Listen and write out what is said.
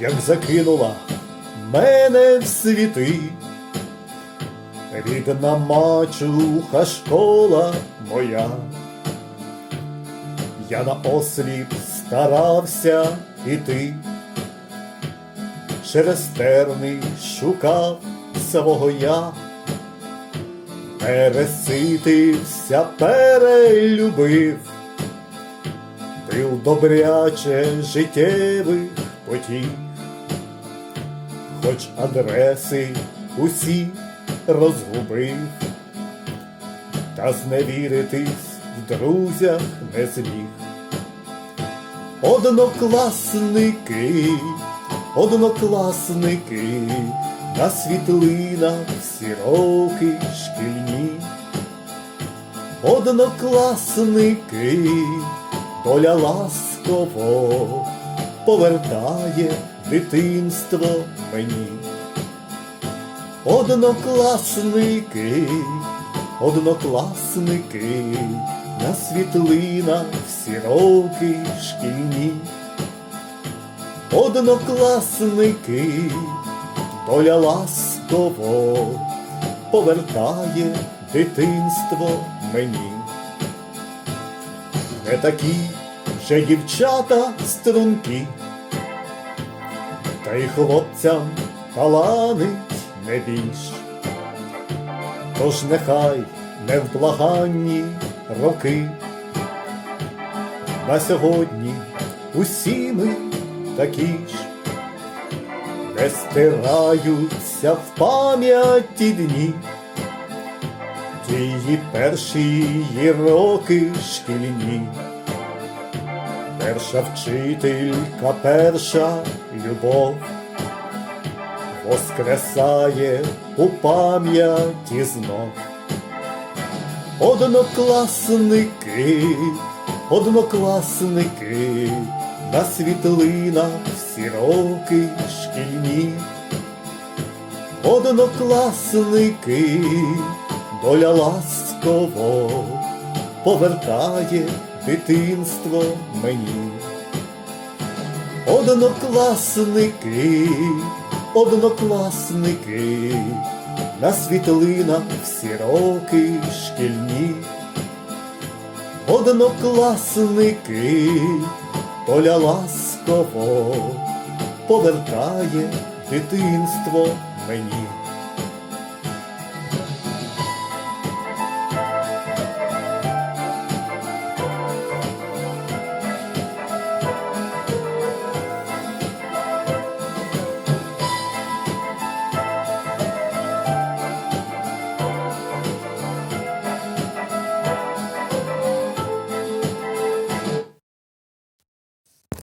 як закинула мене в світи. Рідна мачуха школа моя, я на осліп старався іти, через терни шукав свого я, переситився, перелюбив, пив добряче життєвих потів, хоч адреси усі розгубив, та зневіритись в друзях не зміг. Однокласники, однокласники, на світлинах всі роки шкільні. Однокласники, доля ласково повертає дитинство мені. Однокласники, однокласники, на світлинах всі роки шкільні. Однокласники, доля ласково повертає дитинство мені. Не такі вже дівчата струнки, та й хлопцям таланить не більш. Тож нехай не в благанні роки. На сьогодні усі ми такі ж, не стираються в пам'яті дні. Тії перші роки шкільні. Перша вчителька, перша любов воскресає у пам'яті знов. Однокласники, однокласники, на світлинах всі роки шкільні. Однокласники, доля ласково повертає дитинство мені. Однокласники, однокласники, на світлинах всі роки шкільні. Однокласники, доля ласково повертає дитинство мені.